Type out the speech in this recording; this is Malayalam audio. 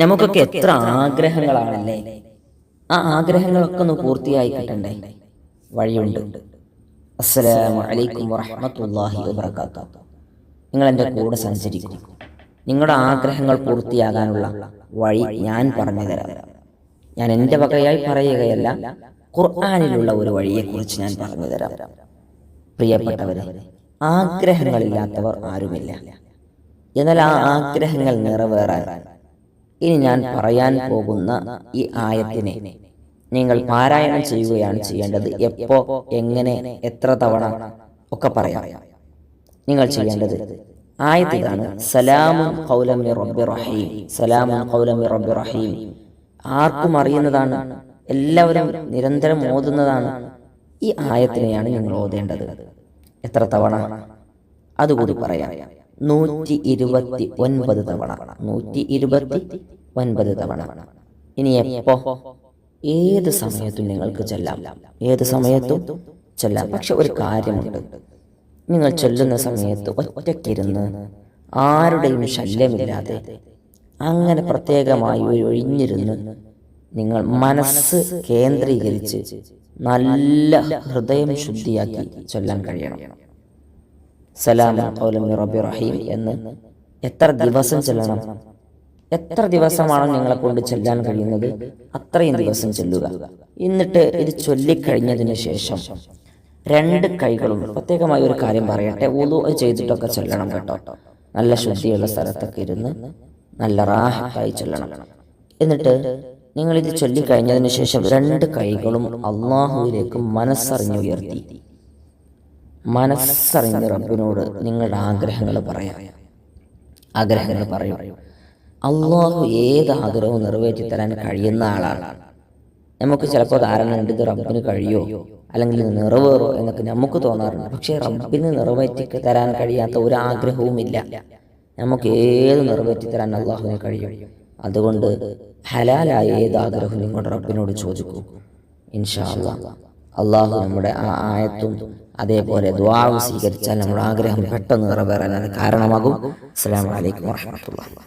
നമുക്കൊക്കെ എത്ര ആഗ്രഹങ്ങളാണല്ലേ? ആ ആഗ്രഹങ്ങളൊക്കെ ഒന്ന് പൂർത്തിയായി കിട്ടണ്ടേ വഴിയുണ്ട്. അസ്സലാമു അലൈക്കും വറഹ്മത്തുള്ളാഹി വബറകാതുഹു നിങ്ങൾ എന്റെ കൂടെ സഞ്ചരിക്കും. നിങ്ങളുടെ ആഗ്രഹങ്ങൾ പൂർത്തിയാകാനുള്ള വഴി ഞാൻ പറഞ്ഞു തരാം. ഞാൻ എന്റെ വകയായി പറയുകയല്ല ഖുർആാനിലുള്ള ഒരു വഴിയെക്കുറിച്ച് ഞാൻ പറഞ്ഞു തരാം. പ്രിയപ്പെട്ടവരെ ആഗ്രഹങ്ങളില്ലാത്തവർ ആരുമില്ല. എന്നാൽ ആ ആഗ്രഹങ്ങൾ നിറവേറാൻ ഇനി ഞാൻ പറയാൻ പോകുന്ന ഈ ആയത്തിനെ നിങ്ങൾ പാരായണം ചെയ്യുകയാണ് ചെയ്യേണ്ടത്. എപ്പോ എങ്ങനെ എത്ര തവണ ഒക്കെ പറയാം. നിങ്ങൾ ചെയ്യേണ്ടത് ആയത്തിലാണ് സലാമുൻ കൗലമി റബ്ബി റഹീം. സലാമുൻ കൗലമി റബ്ബി റഹീം. ആർക്കും അറിയുന്നതാണ്. എല്ലാവരും നിരന്തരം ഓതുന്നതാണ്. ഈ ആയത്തിനെയാണ് നിങ്ങൾ ഓതേണ്ടത്. എത്ര തവണ? അതുകൂടി പറയാം. നൂറ്റി ഇരുപത്തി ഒൻപത് തവണ. നൂറ്റി ഇരുപത്തി ഒൻപത് തവണ. ഇനി എപ്പോ? ഏത് സമയത്തും നിങ്ങൾക്ക് ചെല്ലാം. ഏത് സമയത്തും ചെല്ലാം. പക്ഷെ ഒരു കാര്യമുണ്ട്. നിങ്ങൾ ചൊല്ലുന്ന സമയത്ത് ഒറ്റയ്ക്കിരുന്ന് ആരുടെയും ശല്യമില്ലാതെ അങ്ങനെ പ്രത്യേകമായി ഒഴിഞ്ഞിരുന്ന് നിങ്ങൾ മനസ്സ് കേന്ദ്രീകരിച്ച് നല്ല ഹൃദയം ശുദ്ധിയാക്കി ചൊല്ലാൻ കഴിയണം. സലാം റബ്ബി റഹീം എന്ന് എത്ര ദിവസം ചെല്ലണം? എത്ര ദിവസമാണോ നിങ്ങളെ കൊണ്ട് ചെല്ലാൻ കഴിയുന്നത്? അത്രയും ദിവസം ചെല്ലുക. എന്നിട്ട് ഇത് ചൊല്ലിക്കഴിഞ്ഞതിന് ശേഷം രണ്ട് കൈകളും പ്രത്യേകമായ ഒരു കാര്യം പറയട്ടെ ഉദു ചെയ്തിട്ടൊക്കെ ചെല്ലണം കേട്ടോ. നല്ല ശുദ്ധിയുള്ള സ്ഥലത്തൊക്കെ ഇരുന്ന് നല്ല റാഹത്തായി ചെല്ലണം. എന്നിട്ട് നിങ്ങൾ ഇത് ചൊല്ലിക്കഴിഞ്ഞതിന് ശേഷം രണ്ട് കൈകളും അള്ളാഹുവിലേക്ക് മനസ്സറിഞ്ഞുയർത്തി. മനസ്സറിഞ്ഞ് റബ്ബിനോട് നിങ്ങളുടെ ആഗ്രഹങ്ങൾ പറയാം. ആഗ്രഹങ്ങൾ പറയും. അള്ളാഹു ഏത് ആഗ്രഹവും നിറവേറ്റി തരാൻ കഴിയുന്ന ആളാണ്. നമുക്ക് ചിലപ്പോൾ ധാരണ ഉണ്ട് ഇത് റബ്ബിന് കഴിയോ? അല്ലെങ്കിൽ ഇത് നിറവേറോ എന്നൊക്കെ നമുക്ക് തോന്നാറുണ്ട്. പക്ഷേ റബ്ബിന് നിറവേറ്റി തരാൻ കഴിയാത്ത ഒരു ആഗ്രഹവുമില്ല നമുക്ക് ഏത് നിറവേറ്റി തരാൻ അള്ളാഹുവിന് കഴിയും? അതുകൊണ്ട് ഹലാലായ ഏത് ആഗ്രഹവും നിങ്ങളുടെ റബ്ബിനോട് ചോദിക്കൂ. ഇൻഷാ അള്ളാഹ് നമ്മുടെ ആ ആയത്തും അതേപോലെ ദ്വാവും സ്വീകരിച്ചാൽ നമ്മുടെ ആഗ്രഹം പെട്ടെന്ന് നിറവേറാൻ അത് കാരണമാകും. അസ്സാം അലൈക്കും വറഹ്മത്തുള്ളാഹി